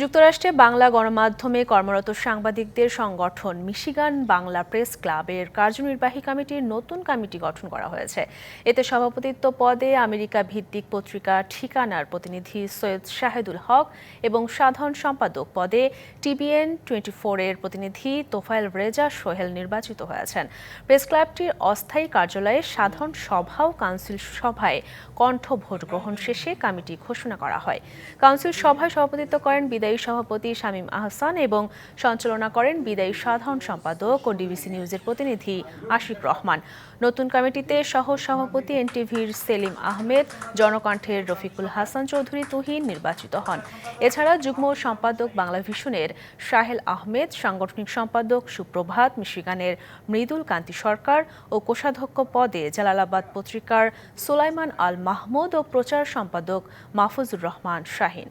যুক্তরাষ্ট্রে বাংলা গণমাধ্যমে কর্মরত সাংবাদিকদের সংগঠন মিশিগান বাংলা প্রেস ক্লাবের কার্যনির্বাহী কমিটির নতুন কমিটি গঠন করা হয়েছে। এতে সভাপতিত্ব পদে আমেরিকা ভিত্তিক পত্রিকা ঠিকানার প্রতিনিধি সৈয়দ শাহেদুল হক এবং সাধারণ সম্পাদক পদে টিবিএন টোয়েন্টি এর প্রতিনিধি তোফায়েল রেজা সোহেল নির্বাচিত হয়েছেন। প্রেস ক্লাবটির অস্থায়ী কার্যালয়ে সাধারণ সভা ও কাউন্সিল সভায় কণ্ঠ ভোট গ্রহণ শেষে কমিটি ঘোষণা করা হয়। কাউন্সিল সভায় সভাপতিত্ব করেন বিদায়ী সভাপতি শামীম আহসান এবং সঞ্চালনা করেন বিদায়ী সাধারণ সম্পাদক ও ডিবিসি নিউজের প্রতিনিধি আশিক রহমান। নতুন কমিটিতে সহ সভাপতি এনটিভির সেলিম আহমেদ, জনকণ্ঠের রফিকুল হাসান চৌধুরী তুহিন নির্বাচিত হন। এছাড়া যুগ্ম সম্পাদক বাংলা ভিশনের সাহেল আহমেদ, সাংগঠনিক সম্পাদক সুপ্রভাত মিশিগানের মৃদুল কান্তি সরকার ও কোষাধ্যক্ষ পদে জালালাবাদ পত্রিকার সোলাইমান আল মাহমুদ ও প্রচার সম্পাদক মাহফুজুর রহমান শাহিন।